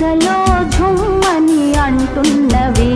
మధ్యలో ఝుమ్మని అంటున్నవి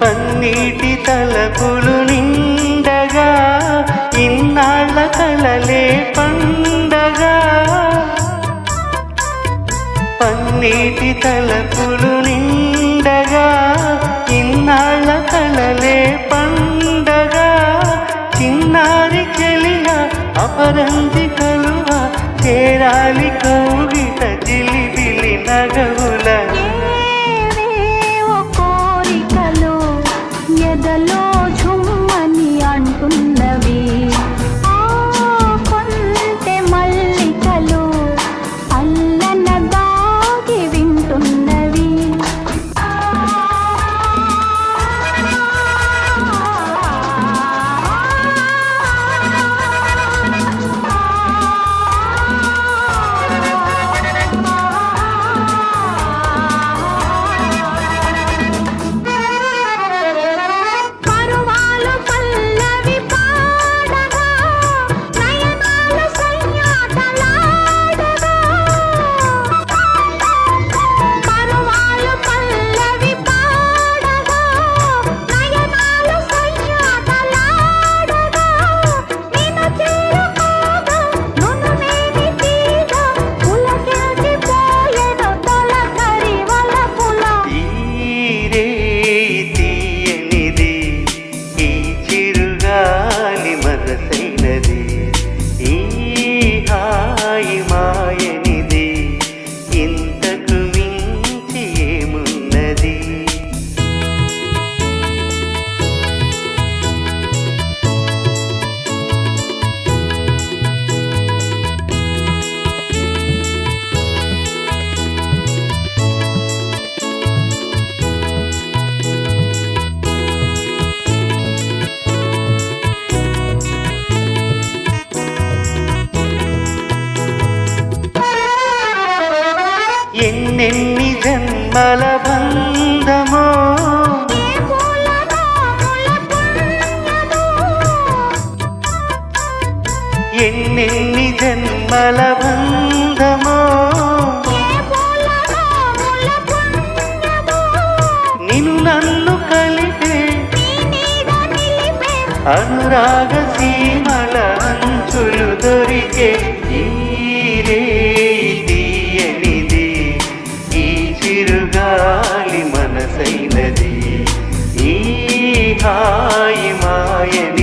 పన్నీటి తలపులు నిండగా ఇన్నాళ్ళ కలలే పండగా. పన్నీటి తలపులు నిండగా ఇన్నాళ్ళ జన్మల బంధమో ఎన్నెన్ని జన్మల బంధమో నిన్ను నన్ను కలిపే అనురాగ సీమల అంచులు దొరికే മായി മായൻ.